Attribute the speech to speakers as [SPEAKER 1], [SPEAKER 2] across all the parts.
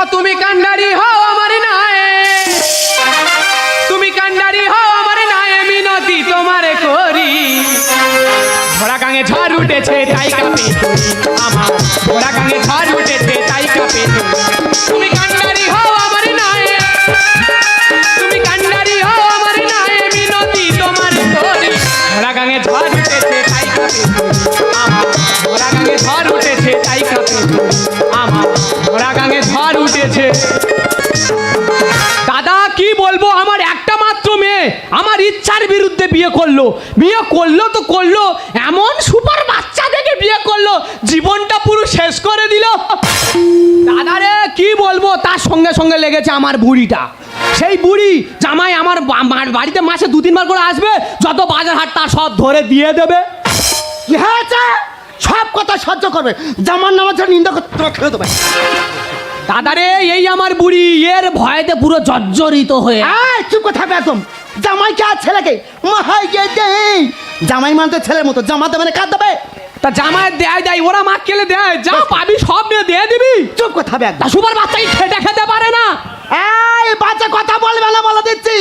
[SPEAKER 1] ও তুমি কান্ডারি হও আমার নায়ে। তুমি কান্ডারি হও আমার নায়ে, মিনতি তোমারে করি। ঘোড়া কাঙে ঝড় উঠেছে, তাই কাঁপে আমার। ঘোড়া গাঙে দাদা, কি বলব? আমার একটা মাত্র মেয়ে। আমার ইচ্ছার বিরুদ্ধে বিয়ে করল। বিয়ে করল তো করল। এমন সুপার বাচ্চা দেখে বিয়ে করল। জীবনটা পুরো শেষ করে দিল। দাদা রে, কি বলব? তার সঙ্গে সঙ্গে লেগেছে আমার বুড়িটা। সেই বুড়ি জামাই আমার বাড়িতে মাসে দু, তিনবার করে আসবে। যত বাজার হাট, তার সব ধরে দিয়ে দেবে।
[SPEAKER 2] সব কথা সহ্য করবে। জামার নামাজ নিন্দা করতে খেয়ে দেবে।
[SPEAKER 1] দাদা রে এই আমার বুড়ি এর ভয়েতে পুরো জর্জরিত হয়ে।
[SPEAKER 2] আয় চুপ কথা থাকবে একদম। জামাইকে আর ছেলেকে মাহাই গে দেই? জামাই মানে তো ছেলের মতো জামা দেবে না কাঁদ দেবে?
[SPEAKER 1] তা জামাই দেয় দেয় ওরা মা কেলে দেয়। যা পাবি সব নিয়ে দিয়ে দিবি।
[SPEAKER 2] চুপ কথা থাকবে একদম।
[SPEAKER 1] সুপার বাচ্চা কি খেটে খেতে পারে না।
[SPEAKER 2] এই বাচ্চা কথা বলবে না বলে দিচ্ছি।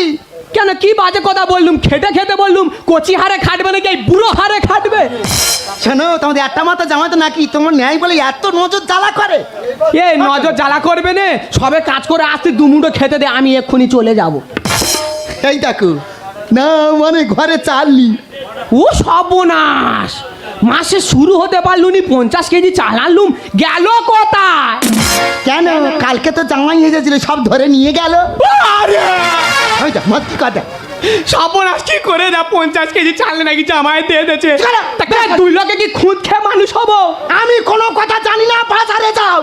[SPEAKER 1] কেন কি বাজে কথা বললুম? খেটে খেতে বললুম কচি হারে খাটবে নাকি এই বুড়ো হারে খাটবে?
[SPEAKER 2] শোনো তোমাদের একটা মাথা জামাই তো নাকি তোমার ন্যায় বলে এত নজর জ্বালা করে।
[SPEAKER 1] এ নজর জ্বালা করবে নে সবে কাজ করে আসতে দুমুটো খেতে দে আমি এক্ষুনি চলে যাব।
[SPEAKER 2] এই দেখো না মানে ঘরে চাললি
[SPEAKER 1] ও সর্বনাশ! মাসে শুরু হতে পারলুনি পঞ্চাশ কেজি চালালুম গেল কোথায়?
[SPEAKER 2] কেন? কালকে তো জামাই এসেছিল সব ধরে নিয়ে গেল। ওই দেখ মত কি কথা
[SPEAKER 1] সর্বনাশ কি করে না পঞ্চাশ কেজি চাল নাকি জামাই দিয়ে দিয়েছে?
[SPEAKER 2] ছাড়ো।
[SPEAKER 1] তাকে দুই লোকে কি খুঁত খেয়ে মানুষ হব?
[SPEAKER 2] আমি কোনো কথা জানি না বাজারে যাও।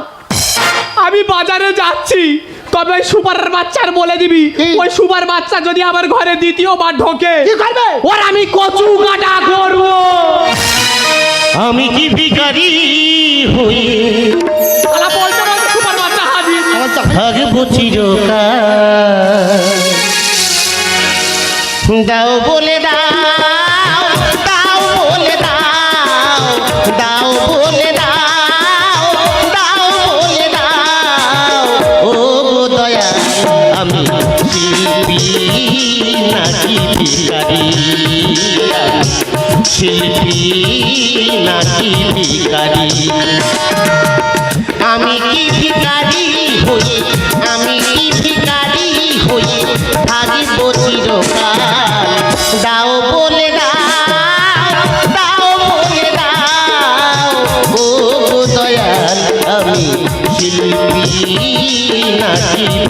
[SPEAKER 1] আমি বাজারে যাচ্ছি। তবে ওই সুপারের বাচ্চার বলে দিবি। ওই সুপার বাচ্চা যদি আমার ঘরে দ্বিতীয়বার ঢোকে
[SPEAKER 2] কি করবে?
[SPEAKER 1] ওর আমি কচু কাটা করব।
[SPEAKER 3] আমি কি ভিখারি হই?
[SPEAKER 1] শালা বলতে বলতে সুপার বাচ্চা হাজির।
[SPEAKER 2] আমার জামাই।
[SPEAKER 3] থাকব চিরকাল। দাও বলে দাও দাও বলে দাও দাও বলে দাও দাও বলে দাও। ও দয়া, আমি শিল্পী নাকি ভিখারি? শিল্পী নাকি ভিখারি? আমি কি ভিখারি হই আমি কি ভিখারি হই থাকিব চিরকাল?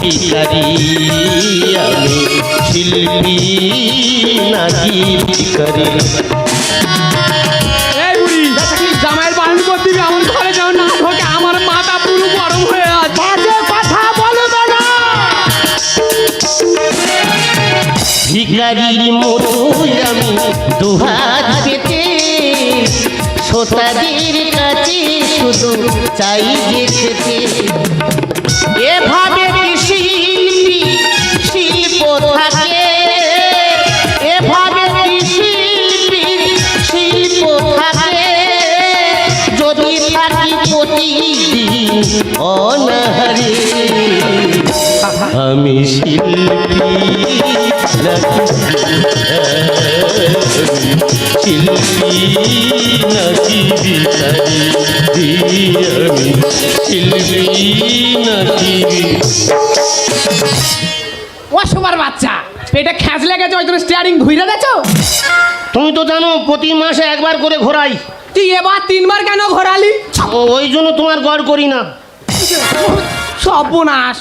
[SPEAKER 3] ভিখারি আমি শিল্পী নাকি ভিখারি
[SPEAKER 1] জামাইয়ের বারণ করে আমার ঘরে যেন না ঢোকে আমার মাথা পুরো গরম হয়ে আছে।
[SPEAKER 2] কথা বলবে না
[SPEAKER 3] ভিখারির মতোই আমি দুহাত পেতে শ্রোতাদের কাছে শুধু চাই যে খেতে। এভাবে অনাহারে আমি শিল্পী শিল্পী আমি শিল্পী নাকি
[SPEAKER 1] ও সুপার বাচ্চা পেটে খ্যাঁচ লেগেছে ওই জন্য স্টিয়ারিং ঘুরে দেছো
[SPEAKER 3] তুমি তো জানো প্রতি মাসে একবার করে ঘোরাই
[SPEAKER 1] তুই এবার তিনবার কেন ঘোরালি
[SPEAKER 3] ওই জন্য তোমার গড় করি না।
[SPEAKER 1] সর্বনাশ।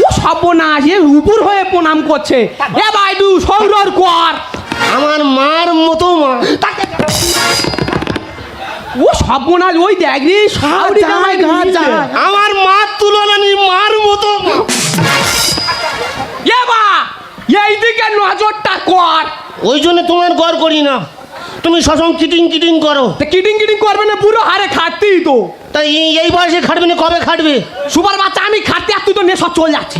[SPEAKER 1] ও সর্বনাশ এ উপর হয়ে প্রণাম করছে। এ বাইদু সৌরর কর।
[SPEAKER 3] আমার মার মতো মা।
[SPEAKER 1] ও সর্বনাশ ওই দেখ রে সাউরি জামাই
[SPEAKER 2] যা,
[SPEAKER 3] আমার মার তুলনা নেই মার মতো
[SPEAKER 1] এ বা এই দিকে নজরটা কর।
[SPEAKER 3] ওই জন্য তোমার গড় করি না। তুমি সসম কিটিং কিটিং করো।
[SPEAKER 1] তা কিটিং কিটিং করবে না পুরো হারে খাটতেই তো।
[SPEAKER 3] তাই এই- এই বয়সে খাটবে না কবে খাটবে?
[SPEAKER 1] সুপার বাচ্চা আমি খাটতে আর তুই তো নেশা চলে যাচ্ছি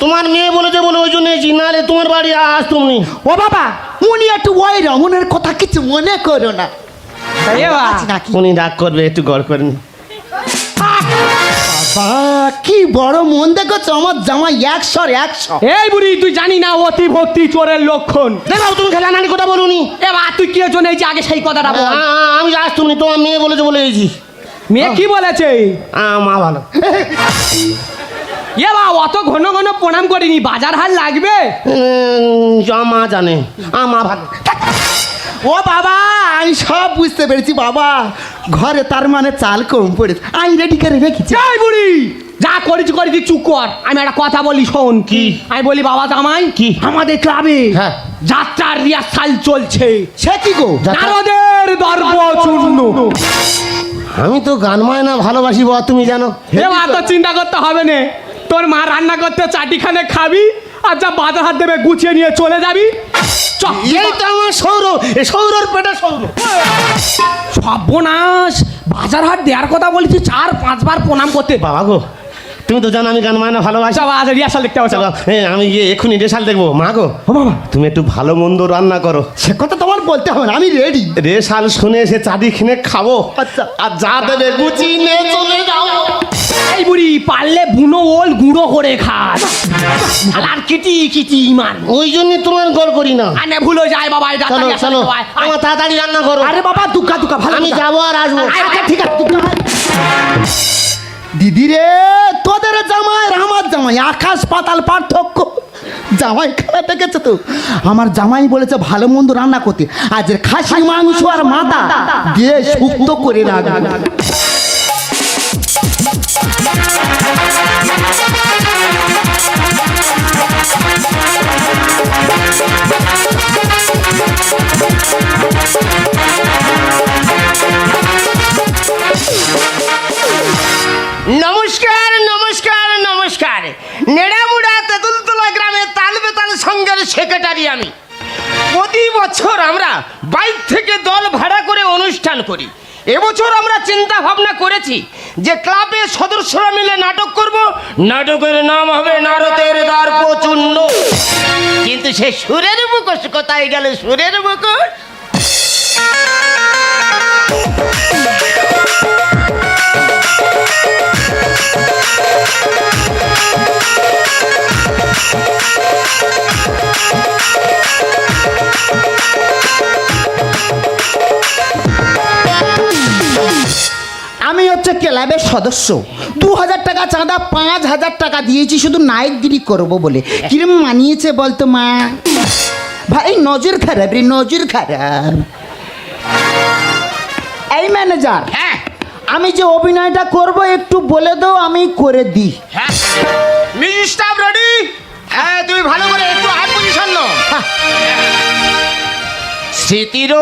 [SPEAKER 3] তোমার মেয়ে বলেছে বলে ওই জন্য এসেছি নাহলে তোমার বাড়ি আস তুমি
[SPEAKER 2] ও বাবা উনি একটু ওই রমনের কথা কিছু মনে করো না।
[SPEAKER 3] উনি রাগ করবে একটু গড় করেন
[SPEAKER 2] বাবা কি বড় মন দেখেছ? আমার জামাই একশো একশো
[SPEAKER 1] এই বুড়ি তুই জানি না অতি ভক্তি চোরের লক্ষণ।
[SPEAKER 3] দেখো তুমি খেলা নানি কথা বলুনি।
[SPEAKER 1] এবার তুই কি জন্য এই যে আগে সেই কথাটা বল?
[SPEAKER 3] আমি আজ তুমি তোমার মেয়ে বলেছে বলে এসেছি
[SPEAKER 1] মেয়ে কি বলেছে?
[SPEAKER 3] মা ভালো।
[SPEAKER 1] এ বা অত ঘন ঘন প্রণাম করিনি বাজার হাল লাগবে?
[SPEAKER 3] মা জানে আ মা ভালো।
[SPEAKER 2] ও বাবা আমি সব বুঝতে পেরেছি বাবা। ঘরে তার মানে চাল কম পড়েছে। আমি রেডি করে রেখেছি
[SPEAKER 1] যাই বুড়ি যা করেছি করেছি চুপ কর। আমি একটা কথা বলি শোন।
[SPEAKER 3] কি?
[SPEAKER 1] আমি বলি বাবা জামাই
[SPEAKER 3] কি?
[SPEAKER 1] আমাদের ক্লাবে
[SPEAKER 3] হ্যাঁ।
[SPEAKER 1] যাত্রার রিহার্সাল চলছে।
[SPEAKER 2] সে কি গো?
[SPEAKER 1] নারদের দর্প চূর্ণ
[SPEAKER 3] আমি তো গান মায়না ভালোবাসি বাবা তুমি জানো।
[SPEAKER 1] হে এবার তো চিন্তা করতে হবে না। তোর মা রান্না করতে চাটিখানে খাবি আর যা বাজার হাত দেবে গুছিয়ে নিয়ে চলে যাবি।
[SPEAKER 3] এই তো আমার সৌর এ সৌরর পেটে সৌর
[SPEAKER 1] সর্বনাশ বাজার হাট দেওয়ার কথা বলেছি চার পাঁচবার প্রণাম করতে।
[SPEAKER 3] বাবা গো তুমি তো জানো আমি গান মায়না ভালোবাসি।
[SPEAKER 1] বাজার রিহার্সাল দেখতে। চলো,
[SPEAKER 3] এ, আমি গিয়ে এক্ষুনি রেশাল দেখব। মা গো
[SPEAKER 2] বাবা।
[SPEAKER 3] তুমি একটু ভালো মন্দ রান্না করো।
[SPEAKER 2] সে কথা তোমার বলতে হবে আমি রেডি
[SPEAKER 3] রেশাল শুনে এসে চাটি খিনে খাব।
[SPEAKER 2] আচ্ছা।
[SPEAKER 3] আর যা দেবে গুচি নিয়ে চলে যাও।
[SPEAKER 1] এই বুড়ি পারলে বুনো ওল গুঁড়ো করে খাস। আর কিটি কিটি ইমান
[SPEAKER 3] ওই জন্য তোমার গল করি না।
[SPEAKER 1] আনে ভুলো যায় বাবা এটা
[SPEAKER 3] চলো চলো। আমার তাড়াতাড়ি রান্না করো।
[SPEAKER 2] আরে বাবা দুকা দুকা ভালো
[SPEAKER 3] আমি। যাব আর আসব।
[SPEAKER 2] আচ্ছা ঠিক আছে ভাই। দিদি রে তোদের জামাই আর আমার জামাই আকাশ পাতাল পার্থক্য। জামাই খেলা দেখেছে তো। আমার জামাই বলেছে ভালো মন্দ রান্না করতে। আজ খাসি মাংস আর মাথা। দিয়ে শুক্ত করে রাখবে।
[SPEAKER 3] নমস্কার নমস্কার নমস্কার। নেড়ামুড়া তেঁতুলতলা গ্রামে তাল বেতাল সংঘের সেক্রেটারি আমি। প্রতি বছর আমরা বাইক থেকে দল ভাড়া করে অনুষ্ঠান করি। এবছর আমরা চিন্তা করেছি যে ক্লাবের সদস্যরা মিলে নাটক করব, নাটকের নাম হবে নারদের দ্বার প্রচুন্ন। কিন্তু সে সুরের মুখোশ কোথায় গেল? সুরের মুখোশ?
[SPEAKER 2] আমি হচ্ছে ক্লাবের সদস্য। দু হাজার টাকা চাঁদা পাঁচ হাজার টাকা দিয়েছি শুধু নাইটগিরি করব বলে। কিরম মানিয়েছে বলতো মা? ভাই নজর খারাপ রে নজর খারাপ। এই ম্যানেজার
[SPEAKER 3] হ্যাঁ।
[SPEAKER 2] আমি যে অভিনয়টা করব একটু বলে দাও আমি করে দিই।
[SPEAKER 3] হ্যাঁ। Music staff ready? হ্যাঁ তুমি ভালো করে একটু হাত পজিশন নাও। স্মৃতির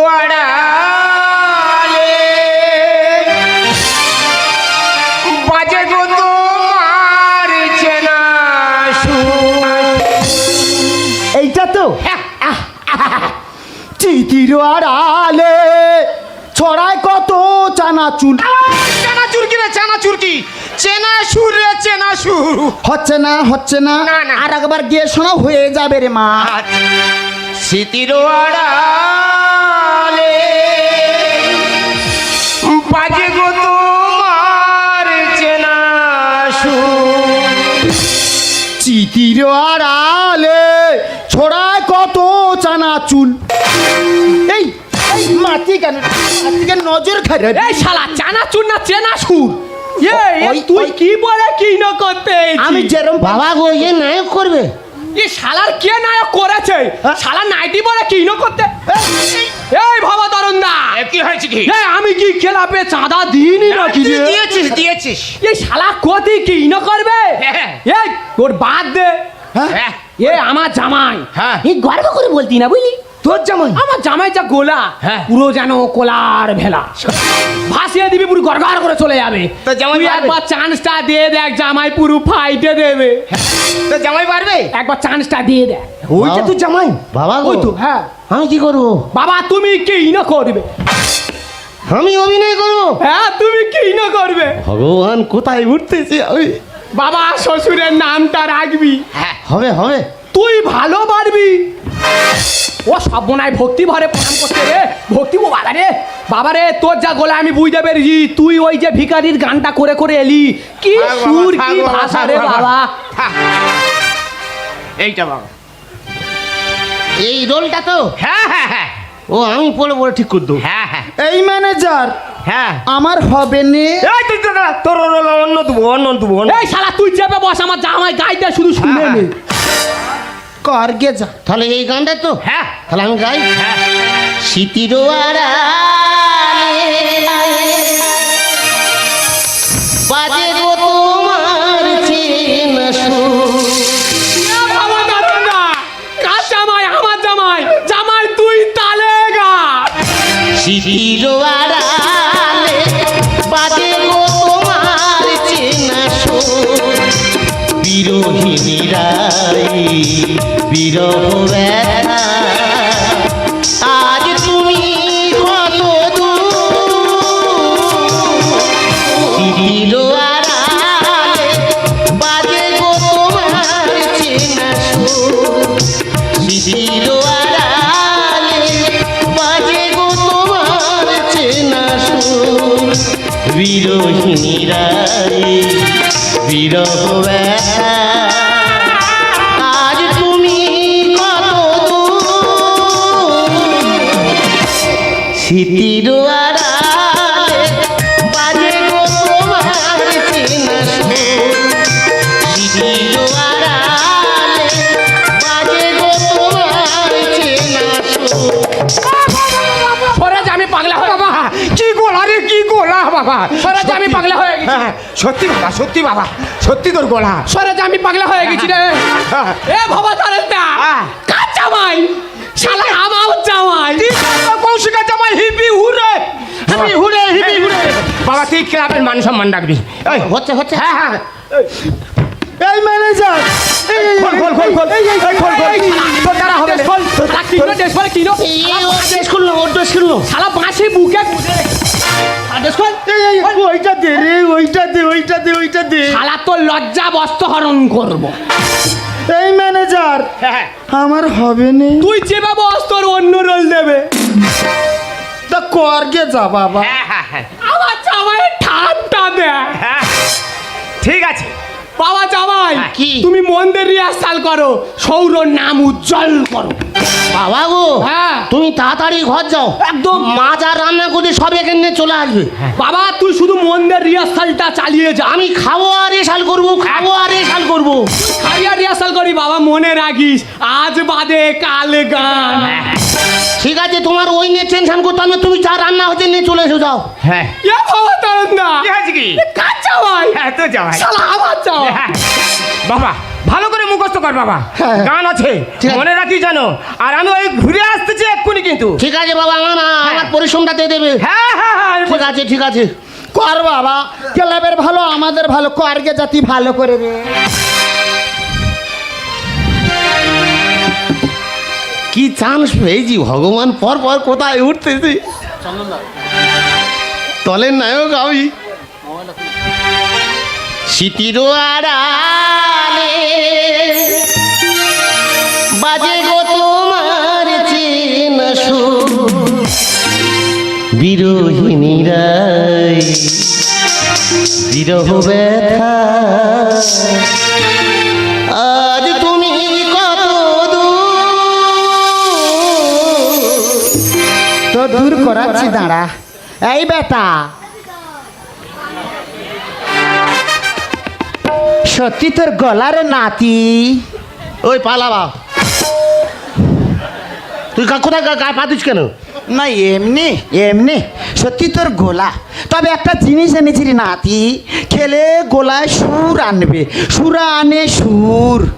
[SPEAKER 2] চিতির আড়ালে ছড়ায় কত চানাচুর
[SPEAKER 3] চেনা চুরকি রে? চেনা চুরকি চেনা সুর রে চেনা সুর।
[SPEAKER 2] হচ্ছে না হচ্ছে না। আর একবার গিয়ে শোনা হয়ে যাবে রে মা।
[SPEAKER 3] স্মৃতির আড়ালে বাজে গো তোমার চেনা সুর।
[SPEAKER 2] চিতির আড়ালে ছড়ায় কত চানাচুর কেন নজর খারাপ।
[SPEAKER 1] এই শালা চানা চুর না চেনা সুর। এ, এ, তুই কি বলে কি না করতে
[SPEAKER 2] আমি যেরম
[SPEAKER 3] বাবা গো ইয়ে নায়ক করবে?
[SPEAKER 1] এ শালার কে নায়ক করেছে?
[SPEAKER 2] হ্যাঁ?
[SPEAKER 1] শালা নাইটি বলে কি না করতে? এই বাবা তরুণ দা
[SPEAKER 3] কি হয়েছে কি?
[SPEAKER 1] এই আমি কি খেলাপে চাঁদা দিইনি নাকি রে
[SPEAKER 3] দিয়েছিস দিয়েছিস।
[SPEAKER 1] এই শালা কতি কি না করবে?
[SPEAKER 3] হ্যাঁ।
[SPEAKER 1] এই তোর বাদ দে।
[SPEAKER 3] হ্যাঁ।
[SPEAKER 1] এ আমার জামাই।
[SPEAKER 3] হ্যাঁ।
[SPEAKER 1] এই গর্ব করে বলতি না বুঝলি?
[SPEAKER 2] তোর জামাই?
[SPEAKER 1] আমার জামাই যা গোলা
[SPEAKER 3] হ্যাঁ।
[SPEAKER 1] পুরো যেন কোলার ভেলা। ভাসিয়ে দিবি পুরো গড়গড় করে চলে যাবে।
[SPEAKER 3] তো জামাই
[SPEAKER 1] তুই একবার চান্সটা দিয়ে দেখ জামাই পুরো ফাইটে দেবে।
[SPEAKER 3] তো জামাই পারবে?
[SPEAKER 1] একবার চান্সটা দিয়ে দেখ।
[SPEAKER 2] ওইটা তুই জামাই?
[SPEAKER 3] বাবা
[SPEAKER 1] ওই তো হ্যাঁ।
[SPEAKER 3] আমি কি করব?
[SPEAKER 1] বাবা তুমি কি না করবে?
[SPEAKER 3] আমি অভিনয় করব?
[SPEAKER 1] হ্যাঁ তুমি কি না করবে?
[SPEAKER 3] ভগবান কোথায় উঠতেছি আমি?
[SPEAKER 1] বাবা শ্বশুরের নামটা রাখবি।
[SPEAKER 3] হ্যাঁ। হবে হবে।
[SPEAKER 1] তুই ভালো পারবি। ও সব বোনায় ভক্তি ভরে প্রণাম করতে রে। ভক্তি ও বাবা রে। বাবা রে তোর যা গোলা আমি বুঝতে পেরেছি তুই ওই যে ভিখারির গানটা করে করে এলি। কি
[SPEAKER 4] থাক বাবা,
[SPEAKER 1] সুর
[SPEAKER 4] থাক
[SPEAKER 1] কি
[SPEAKER 4] বাবা,
[SPEAKER 1] ভাষা
[SPEAKER 4] থাক
[SPEAKER 1] রে
[SPEAKER 4] বাবা।
[SPEAKER 1] বাবা।
[SPEAKER 4] থাক। এইটা বাবা।
[SPEAKER 3] এই রোলটা তো?
[SPEAKER 4] হ্যাঁ হ্যাঁ হ্যাঁ।
[SPEAKER 3] ও আমি পড়ে পড়ে ঠিক করে দেবো।
[SPEAKER 4] হ্যাঁ হ্যাঁ।
[SPEAKER 3] এই ম্যানেজার
[SPEAKER 4] হ্যাঁ।
[SPEAKER 3] আমার হবে নে।
[SPEAKER 4] এই তুই দাদা তোর রোল অন্য দেবো অন্য দেবো অন্য
[SPEAKER 1] এই শালা তুই চেপে বস আমার জামাই গাইতে শুধু শুনে
[SPEAKER 4] হ্যাঁ,
[SPEAKER 1] নে।
[SPEAKER 3] কর গে যা। তাহলে এই গানটা তো?
[SPEAKER 4] হ্যাঁ।
[SPEAKER 3] তাহলে আমি গাই।
[SPEAKER 4] হ্যাঁ।
[SPEAKER 3] শীতির বাজে গো তোমার চেনা
[SPEAKER 1] আমার জামাই? জামাই। তুই তালে গা।
[SPEAKER 3] শীতির বিরোহিনী রাই বিরহ আজ তুমি কত দূর? বাজে গো তোমার চেনা সুর। শিশির আড়ালে বিরহ আজ তুমি কত
[SPEAKER 1] যা আমি পাগলা
[SPEAKER 4] বাবা কি গোলা রে কি গোলা বাবা।
[SPEAKER 1] হয়ে
[SPEAKER 4] হ্যাঁ, সত্যি বাবা সত্যি বাবা সত্যি তোর গোলা।
[SPEAKER 1] সরে যা আমি পাগলা হয়ে গেছি রে।
[SPEAKER 4] হ্যাঁ।
[SPEAKER 1] এ বাবা তারে না
[SPEAKER 4] হ্যাঁ।
[SPEAKER 1] কার জামাই? শালা আমার জামাই।
[SPEAKER 4] কৌশিকা জামাই? Hip hip hooray. Hip hip hooray hip hip hooray. বাবা তুই ক্লাবের মান সম্মান ডাকবি এই,
[SPEAKER 3] হচ্ছে হচ্ছে।
[SPEAKER 4] হ্যাঁ হ্যাঁ।
[SPEAKER 3] এই ম্যানেজার
[SPEAKER 4] খোল খোল খোল খোল। এই খোল খোল। তোর দ্বারা হবে না।
[SPEAKER 1] শালা কিনো ড্রেস পরে কিনো।
[SPEAKER 3] খুললো ওর ড্রেস খুললো
[SPEAKER 1] শালা বাঁশি বুকে
[SPEAKER 3] ওইটা দে রে ওইটা দে ওইটা দে ওইটা দে।
[SPEAKER 1] শালা তোর লজ্জা বস্ত্র হরণ করব।
[SPEAKER 3] এই ম্যানেজার
[SPEAKER 4] হ্যাঁ
[SPEAKER 3] আমার হবে না।
[SPEAKER 1] তুই যে বস তোর অন্য রোল দেবে।
[SPEAKER 3] তা করগে যা বাবা।
[SPEAKER 4] হ্যাঁ হ্যাঁ হ্যাঁ।
[SPEAKER 1] আমার জামাই ঠাট্টা দে
[SPEAKER 4] হ্যাঁ। ঠিক আছে।
[SPEAKER 1] বাবা জামাই
[SPEAKER 3] কি?
[SPEAKER 1] তুমি মন্দির রিহার্সাল করো সৌরর নাম উজ্জ্বল করো।
[SPEAKER 3] বাবা গো
[SPEAKER 1] হ্যাঁ।
[SPEAKER 3] তুমি তাড়াতাড়ি ঘর যাও।
[SPEAKER 1] একদম।
[SPEAKER 3] মা যা রান্না করে সব এখানে চলে আসবে।
[SPEAKER 1] বাবা তুই শুধু মন্দির রিহার্সালটা চালিয়ে যা।
[SPEAKER 3] আমি খাব আর এসাল করব খাব আর এসাল করব।
[SPEAKER 1] খাইয়া রিহার্সাল করি বাবা মনে রাখিস আজ বাদে কাল গান।
[SPEAKER 3] ঠিক আছে তোমার ওই নিয়ে টেনশন করতে হবে তুমি যা রান্না হচ্ছে নিয়ে চলে এসো যাও।
[SPEAKER 4] হ্যাঁ।
[SPEAKER 1] বাবা তারণ
[SPEAKER 4] কি হয়েছে কি?
[SPEAKER 1] কার জামাই?
[SPEAKER 4] হ্যাঁ তো জামাই।
[SPEAKER 1] শালা আমার জামাই।
[SPEAKER 4] হ্যাঁ। বাবা ভালো করে মুখস্থ কর বাবা।
[SPEAKER 3] হ্যাঁ।
[SPEAKER 4] গান আছে
[SPEAKER 3] ঠিক আছে।
[SPEAKER 4] মনে রাখি জানো আর আমি ওই ঘুরে আসতেছি এক্ষুনি কিন্তু।
[SPEAKER 3] ঠিক আছে বাবা আমার আমার পরিশ্রমটা দিয়ে দেবে।
[SPEAKER 4] হ্যাঁ হ্যাঁ হ্যাঁ
[SPEAKER 3] ঠিক আছে ঠিক আছে। কর বাবা ক্লাবের ভালো আমাদের ভালো করগে জাতি ভালো করে রে কি চান্স পেয়েছি ভগবান পর পর কোথায় উঠতেছি? তলের নায়ক আমি। স্মৃতির আড়ালে বাজে গো তোমার চেনা সুর। বিরোহিনী রাই বিরহ ব্যথা। তুমি দূর? করাচ্ছি দাঁড়া। এই বেটা সত্যি তোর গলার নাতি। ওই পালাবা। তুই কা- কোথায় গা- গায়ে পা দিস কেন? না এমনি এমনি। সত্যি তোর গোলা। তবে একটা জিনিস এনেছি রে নাতি। খেলে গোলায় সুর আনবে। সুরা আনে সুর।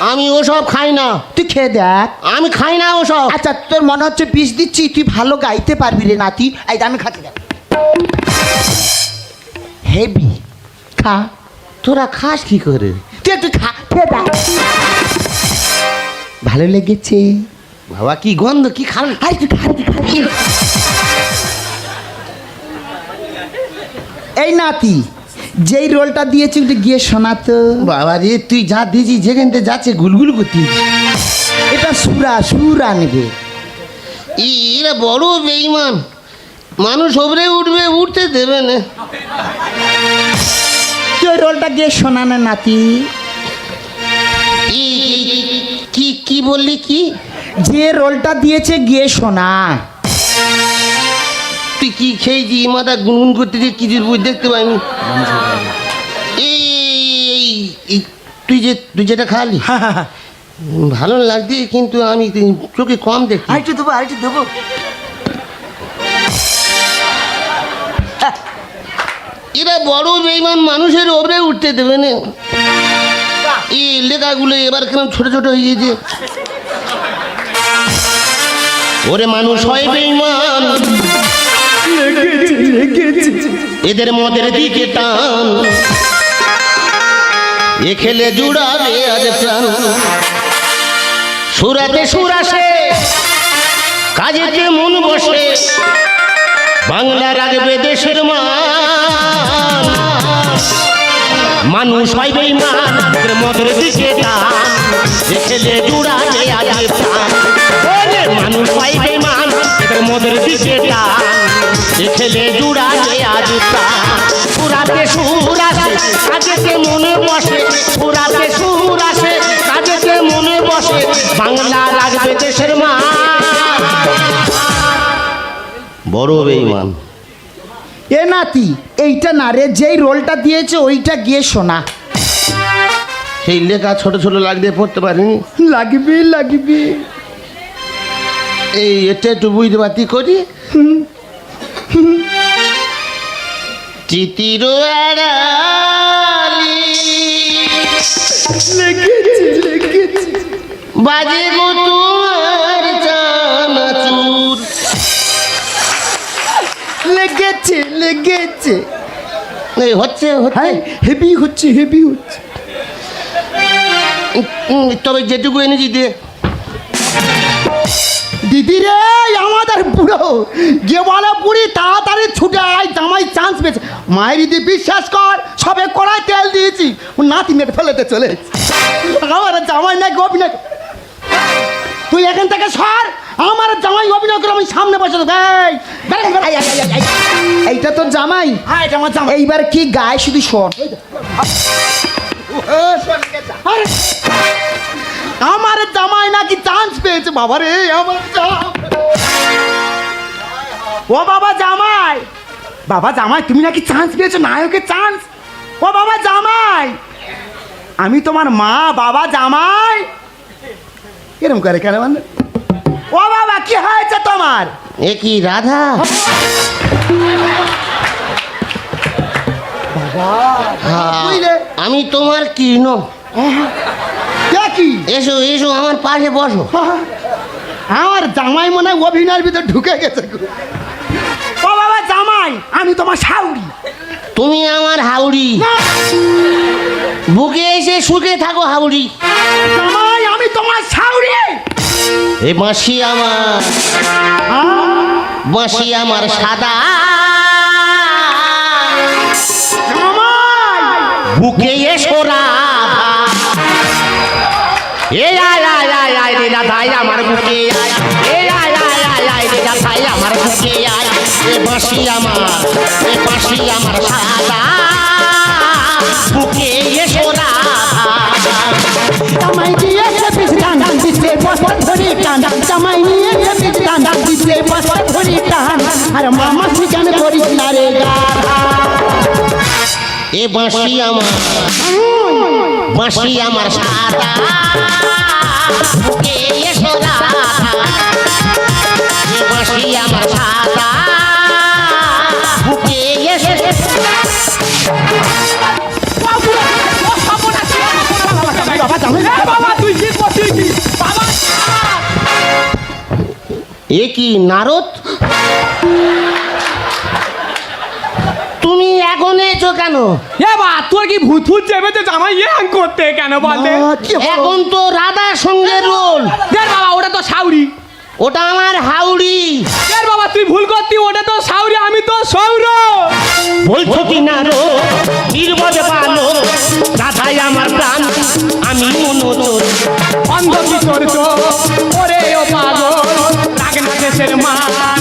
[SPEAKER 3] আমি ওসব খাই না। তুই খেয়ে দেখ। আমি খাই না ওসব। আচ্ছা তোর মনে হচ্ছে বিষ দিচ্ছি? তুই ভালো গাইতে পারবি রে নাতি। এই আমি খাতে দেখ। হেভি খা। তোরা খাস কি করে? তুই একটু খা খেয়ে ভালো লেগেছে। বাবা কি গন্ধ কি আরে তুই খা তুই এই নাতি যেই রোলটা দিয়েছি ওটা গিয়ে শোনাতো বাবা রে তুই যা দিয়েছি যেখানতে যাচ্ছে গুলগুল করতে
[SPEAKER 2] এটা সুরা সুরা নেবে।
[SPEAKER 3] এরা বড় বেইমান মানুষ ওপরে উঠবে উঠতে দেবে না।
[SPEAKER 2] ওই রোলটা গিয়ে শোনানে নাতি।
[SPEAKER 3] কি কি বললি কি?
[SPEAKER 2] যে রোলটা দিয়েছে গিয়ে শোনা
[SPEAKER 3] তুই কি খেয়েছি? মাথা গুনগুন করতেছিস কিছুর বই দেখতে পাইনি। এই তুই যে তুই যেটা খালি? ভালো লাগছে কিন্তু আমি চোখে কম দেখি
[SPEAKER 2] আরেকটু দেবো আরেকটু দেবো
[SPEAKER 3] এরা বড় বেইমান মানুষের ওপরে উঠতে দেবে না। এই লেখাগুলো এবার কেন ছোট ছোট হয়ে গেছে? ওরে মানুষ হয় বেইমান। এদের মদের দিকে টান। এ খেলে জুড়াবে আজ প্রাণ। সুরাতে সুরাসে কাজেতে মন বসে। বাংলা রাখবে দেশের মান মানুষ হয় বেইমান মদের দিকে টান। দেখলে জুড়াবে আজ প্রাণ। মানুষ হয় বেইমান মদের দিকে টান। দেখলে আজ প্রাণ। পুরাতে সুর আসে, কাজেতে মনে বসে। পুরাতে সুর আসে, কাজেতে মনে বসে। বাংলা বড় বেইমান
[SPEAKER 2] এ নাতি এইটা না রে যেই রোলটা দিয়েছে ওইটা গিয়ে শোনা।
[SPEAKER 3] সেই লেখা ছোট ছোট লাগতে পড়তে পারিনি
[SPEAKER 2] লাগবে লাগবে।
[SPEAKER 3] এই এটা একটু বুঝতে পারতি করি? চিতির বাজে গো তোমার চানাচুর।
[SPEAKER 2] লেগেছে লেগেছে।
[SPEAKER 3] হচ্ছে
[SPEAKER 2] হ্যাঁ হেভি হচ্ছে হেভি হচ্ছে।
[SPEAKER 3] তবে যেটুকু এনেছি দে।
[SPEAKER 2] দিদি রে আমাদের বুড়ো গিয়ে বলে বুড়ি তাড়াতাড়ি ছুটে আয় জামাই চান্স পেয়েছে। মায়ের দিদি বিশ্বাস কর সবে কড়াই তেল দিয়েছি। নাতি মেরে ফেলেতে চলে। আমার জামাই নাকি অভিনয়। তুই এখান থেকে সর। আমার জামাই অভিনয় করে আমি সামনে বসে এই। এইটা তো জামাই? হ্যাঁ এটা আমার জামাই। এইবার কি গায়ে শুধু আরে, আমার জামাই নাকি চান্স পেয়েছে বাবা রে আমার ও বাবা জামাই বাবা জামাই তুমি নাকি চান্স পেয়েছ নায়কের চান্স ও বাবা জামাই আমি তোমার মা বাবা জামাই। এরকম করে কেন মানে ও বাবা কি হয়েছে তোমার?
[SPEAKER 3] এ কি রাধা? হ্যাঁ,
[SPEAKER 2] বুঝলে?
[SPEAKER 3] আমি তোমার কি নো?
[SPEAKER 2] কি
[SPEAKER 3] এসো এসো আমার পাশে বসো।
[SPEAKER 2] আমার জামাই মনে হয় অভিনয়ের ভিতর ঢুকে গেছে জামাই আমি তোমার শাউরি।
[SPEAKER 3] তুমি আমার হাউড়ি। বুকে এসে সুখে থাকো হাউড়ি।
[SPEAKER 2] জামাই আমি তোমার শাউরি।
[SPEAKER 3] এ বাঁশি আমার। বাঁশি আমার সাদা। বুকে এসো রাধা। এ আয় আয় আয় আয় রে রাধাই আমার বুকে। আয় এ আয় আয় আয় রে আমার বুকে আয় এ বাঁশি আমার এ বাঁশি আমার সাদা বুকে এসো
[SPEAKER 2] জামাই দিয়েছে পিস টান দিছে বস্তা ধরে টান। জামাই নিয়েছে টান দিছে বস্তা ধরে টান। আর মামা সুজান করিস না রে
[SPEAKER 3] এ বাঁশি আমার বাঁশি আমার সাদা বুকে এসো সাদা বুকে। এসো এ কি নারদ? তুমি এখন এসো কেন?
[SPEAKER 1] এ বা তোর কি ভূত ভূত চেপেছে জামাই? ইয়াং করতে কেন
[SPEAKER 2] হলো?
[SPEAKER 3] এখন তো রাধার সঙ্গে রোল।
[SPEAKER 1] বাবা ওটা তো সাউরি
[SPEAKER 3] ওটা আমার হাউড়ি।
[SPEAKER 1] এর বাবা তুই ভুল করতি ওটা তো সাউরি আমি তো সৌর।
[SPEAKER 3] বলছো কি না রো? নির্বোধ পালো রাধাই আমার প্রাণ আমি মনোর
[SPEAKER 1] অন্ধ
[SPEAKER 3] কি
[SPEAKER 1] করছ? ওরে ও পাগল রাগনা দেশের মান।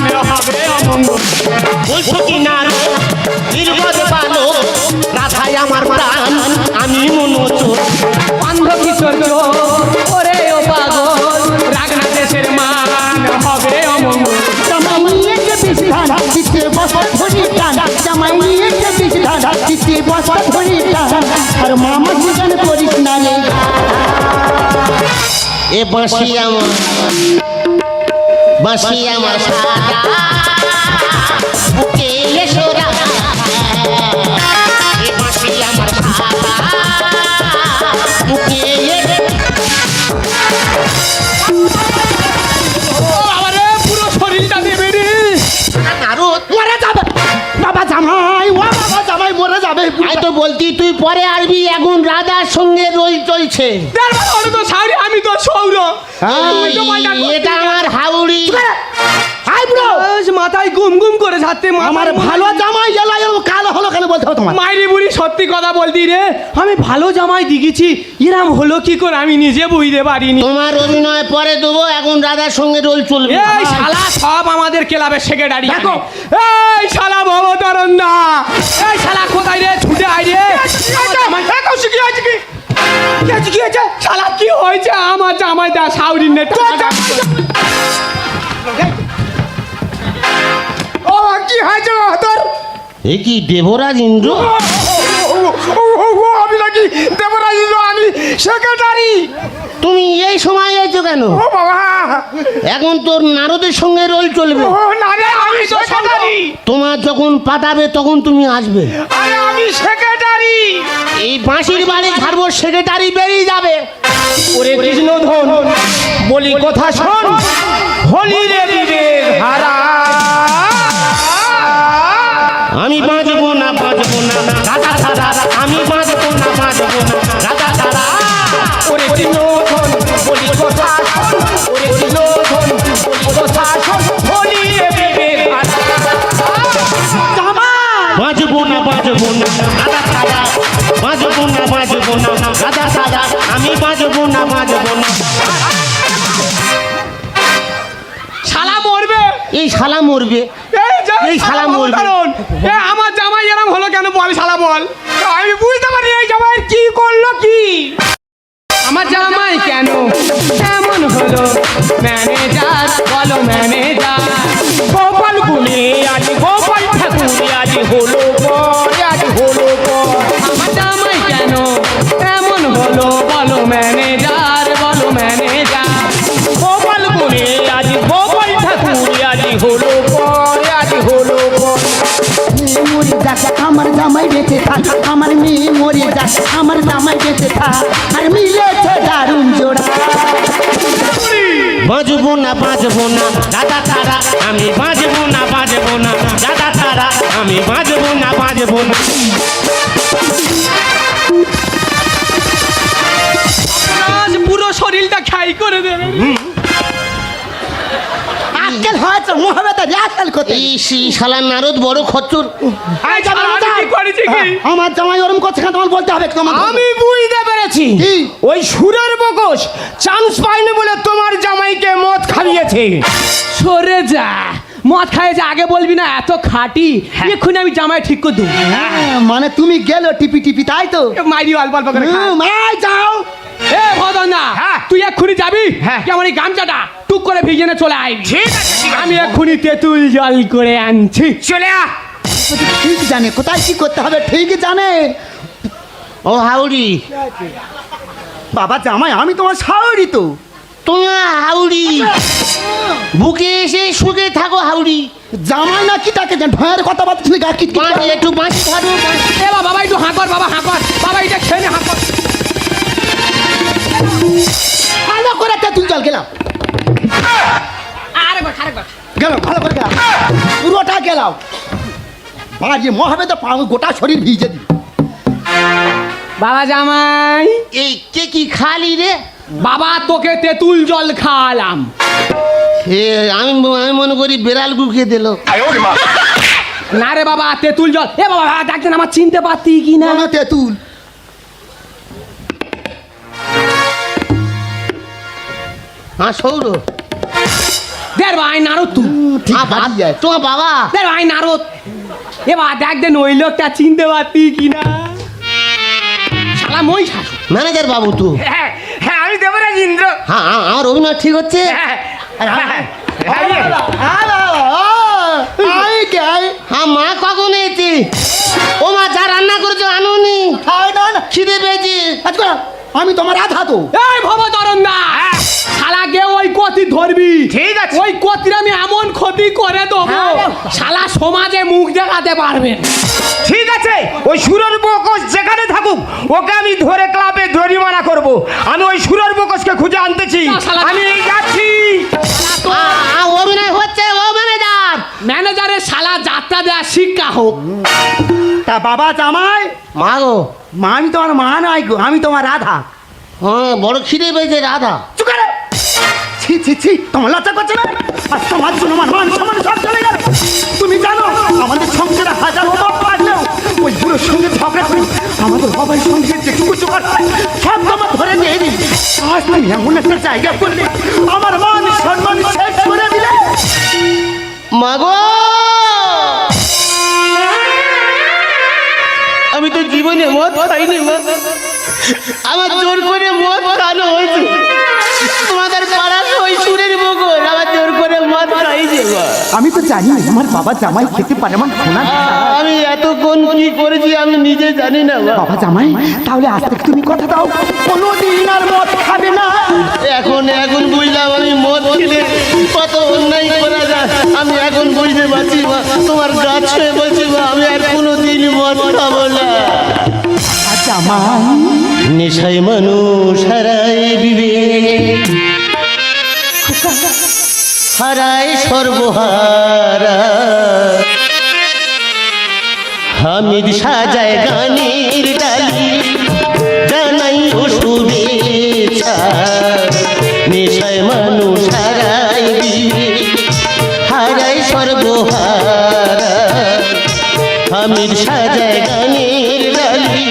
[SPEAKER 2] আর মামা জীবন করিস না রে
[SPEAKER 3] এ বাঁশি আমার বাঁশি আমার সারা বুকে এসো বলতি তুই পরে আসবি এখন রাধার সঙ্গে রোল চলছে।
[SPEAKER 1] আমি তো সৌর।
[SPEAKER 3] এটা আমার হাউড়ি।
[SPEAKER 1] মাথায় গুম গুম করে যাচ্ছে
[SPEAKER 2] আমার ভালো জামাই এলাই কালো হলো কেন বলতে হবে তোমার?
[SPEAKER 1] মাইরি বুড়ি সত্যি কথা বলতি রে। আমি ভালো জামাই দিগেছি এরাম হলো কি করে আমি নিজে বুঝতে পারিনি।
[SPEAKER 3] তোমার অভিনয় পরে দেবো এখন রাধার সঙ্গে রোল চলবে।
[SPEAKER 1] এই শালা সব আমাদের ক্লাবের সেক্রেটারি দেখো। এই শালা ভবতরণ দা এই শালা কোথায় রে? ছুটে আই রে। আমার কি হয়েছে কি? কি হয়েছে শালা কি হয়েছে? আমার জামাই দা সাউরিন নে ও কি হয়েছে তোর
[SPEAKER 3] এ কি দেবরাজ ইন্দ্র
[SPEAKER 1] আমি নাকি দেবরাজ আমি সেক্রেটারি
[SPEAKER 3] তুমি এই সময় এসেছ কেন
[SPEAKER 1] ও বাবা
[SPEAKER 3] এখন তোর নারদের সঙ্গে রোল চলবে
[SPEAKER 1] ও নারে আমি সেক্রেটারি
[SPEAKER 3] তোমার যখন পাঠাবে তখন তুমি আসবে
[SPEAKER 1] আরে আমি সেক্রেটারি
[SPEAKER 3] এই বাঁশির বাড়ি ছাড়বো সেক্রেটারি বেরিয়ে যাবে
[SPEAKER 1] ওরে কৃষ্ণ ধন বলি কথা শোন হোলি রে
[SPEAKER 3] বাঁচবো না বাঁচবো না রাধা ছাড়া আমি বাঁচবো না বাঁচবো না
[SPEAKER 1] শালা মরবে?
[SPEAKER 3] এই শালা মরবে।
[SPEAKER 1] এই
[SPEAKER 3] শালা মরবে।
[SPEAKER 1] এ আমার জামাই এরম হলো কেন বল শালা বল? আমি বুঝতে পারি এই জামাই কি করল কি। আমার জামাই কেন এমন হলো? ম্যানেজার বলো ম্যানেজার। গোপাল গুনে আজ গোপাল ঠাকুর আজ হলো। জামাই
[SPEAKER 2] বেঁচে থাক, আমার মেয়ে মরে যাক, আমার জামাই বেঁচে থাক, আর মিলেছে দারুণ জোড়া।
[SPEAKER 3] বাজবো না বাজবো না, দাদা তারা, আমি বাজবো না বাজবো না, দাদা তারা, আমি বাজবো না বাজবো না।
[SPEAKER 2] করতে
[SPEAKER 3] এই সেই শালা নারদ বড় খচ্চর।
[SPEAKER 1] এই শালা আমি কি করেছি কি?
[SPEAKER 2] আমার জামাই ওরম করছে কেন? তোমার বলতে হবে তোমার
[SPEAKER 1] আমি বুঝতে পেরেছি।
[SPEAKER 2] কি?
[SPEAKER 1] ওই সুরের বকস চান্স পাইনি বলে তোমার জামাইকে মদ খাইয়েছে। সরে যা। মদ খাইয়েছে আগে বলবি না এত খাটি। এক্ষুনি আমি জামাই ঠিক করে দেবো।
[SPEAKER 2] হ্যাঁ, মানে তুমি গেলো টিপি টিপি তাই তো?
[SPEAKER 1] মাইরি অল্প অল্প করে।
[SPEAKER 2] যাও।
[SPEAKER 1] এ ভদন না তুই এক্ষুনি যাবি? কেমন এই গামছাটা? টুক করে ভিজে চলে আয় ঠিক আছে আমি এক্ষুনি তেঁতুল জল করে আনছি। চলে আ
[SPEAKER 2] ঠিক জানে কোথায় কি করতে হবে ঠিক জানে।
[SPEAKER 3] ও হাউড়ি।
[SPEAKER 2] বাবা জামাই আমি তোমার শাওরি তো।
[SPEAKER 3] তোমার হাউড়ি। বুকে এসে শুকে থাকো হাউড়ি।
[SPEAKER 2] জামাই না কি তাকে ভয়ের কথা বাদ তুমি গা কিট
[SPEAKER 3] একটু বাঁচি ধরো
[SPEAKER 1] বাবা বাবা একটু হাঁকর বাবা হাঁকর। বাবা এটা খেয়ে হাঁকর।
[SPEAKER 2] ভালো করে তেঁতুল জল গেলাম।
[SPEAKER 1] আরেকবার আরেকবার।
[SPEAKER 2] গেল ভালো করে গেলাম। পুরোটা গেলাম। যে মহাবে তো পা- গোটা শরীর ভিজে দিল।
[SPEAKER 1] বাবা জামাই।
[SPEAKER 3] এই কে কি খালি রে?
[SPEAKER 1] বাবা তোকে তেঁতুল জল খাওয়ালাম।
[SPEAKER 3] এ আমি আমি মনে করি বেড়াল গুকে দিল।
[SPEAKER 1] না রে বাবা তেঁতুল জল। এ বাবা ডাক্তার আমার চিনতে পারতি কি না
[SPEAKER 2] না তেঁতুল।
[SPEAKER 3] হ্যাঁ সৌর
[SPEAKER 1] দেখ ভাই নারদ তুই
[SPEAKER 3] হ্যাঁ,
[SPEAKER 2] যায়
[SPEAKER 3] বাবা
[SPEAKER 1] দেখ ভাই নারদ এবার দেখ দেন ওই লোকটা চিনতে পারতি কিনা শালা মই শাসু
[SPEAKER 3] ম্যানেজার বাবু তো
[SPEAKER 1] হ্যাঁ হ্যাঁ আমি দেবরাজ ইন্দ্র
[SPEAKER 3] হ্যাঁ আমার অভিনয় ঠিক হচ্ছে
[SPEAKER 1] হ্যাঁ হ্যাঁ
[SPEAKER 3] হ্যাঁ মা কখন এসেছি ও মা যা রান্না করেছ আনুনি খিদে পেয়েছি
[SPEAKER 2] আজকে আমি তোমার আধা তো।
[SPEAKER 1] এই ভবতরণ দা শালা গে ওই কতি ধরবি।
[SPEAKER 3] ঠিক আছে।
[SPEAKER 1] ওই কতির আমি এমন ক্ষতি করে দেবো
[SPEAKER 2] হ্যাঁ।
[SPEAKER 1] শালা সমাজে মুখ দেখাতে পারবে
[SPEAKER 4] ঠিক আছে ওই সুরের বকস যেখানে থাকুক ওকে আমি ধরে ক্লাবে জরিমানা করব। আমি ওই সুরের বকসকে খুঁজে আনতেছি। আমি এই যাচ্ছি।
[SPEAKER 3] অভিনয় হচ্ছে ও ম্যানেজার
[SPEAKER 1] ম্যানেজারের শালা যাত্রা দেওয়া শিক্ষা হোক।
[SPEAKER 2] তা বাবা জামাই
[SPEAKER 3] মা গো।
[SPEAKER 2] মা আমি তোমার মা নয় গো আমি তোমার রাধা।
[SPEAKER 3] হ্যাঁ বড় খিদে পেয়েছে রাধা।
[SPEAKER 2] চুপ করে। ছি ছি ছি তোমার লজ্জা করছে না? আর তোমার জন্য আমার মান সম্মান সব চলে গেল। তুমি জানো আমাদের সংসারে হাজার অভাব পারলেও ওই বুড়োর সঙ্গে ঝগড়া করি আমাদের বাবার সঙ্গে যেটুকু জোগাড় সব তোমার ধরে নিয়ে দিই আজ তুমি এমন একটা জায়গা করলে আমার মান সম্মান শেষ করে দিলে।
[SPEAKER 3] মা গো আমি তো জীবনে মদ খাইনি আমার জোর করে মদ খানো হয়েছে।
[SPEAKER 2] আমি তো জানি আমার বাবা জামাই খেতে পারে আমার সোনা
[SPEAKER 3] আমি এতক্ষণ কি করেছি আমি নিজে জানি না
[SPEAKER 2] বাবা। জামাই তাহলে আজ থেকে তুমি কথা দাও কোনোদিন আর মদ খাবে না।
[SPEAKER 3] এখন এখন বুঝলাম আমি মদ খেলে কত অন্যায় করা যায়। আমি এখন বুঝতে পারছি মা তোমার গাছ হয়ে বলছি মা আমি আর কোনোদিন মদ খাব না।
[SPEAKER 2] জামাই।
[SPEAKER 3] নেশায় মানুষ হারায় বিবেক। হারায় সর্বহারা। হামিদ সাজায় গানের ডালি, জানাই ও নেশায় মানুষ হারায় বিবেক হারায় সর্বহারা। হামিদ সাজায় গানের ডালি,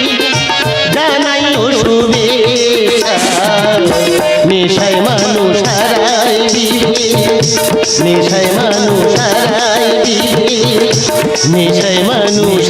[SPEAKER 3] জানাই ও শুভেচ্ছা। নেশায় মানুষ হারায় নেশায় মানুষ হারাইবি নেশায় মানুষ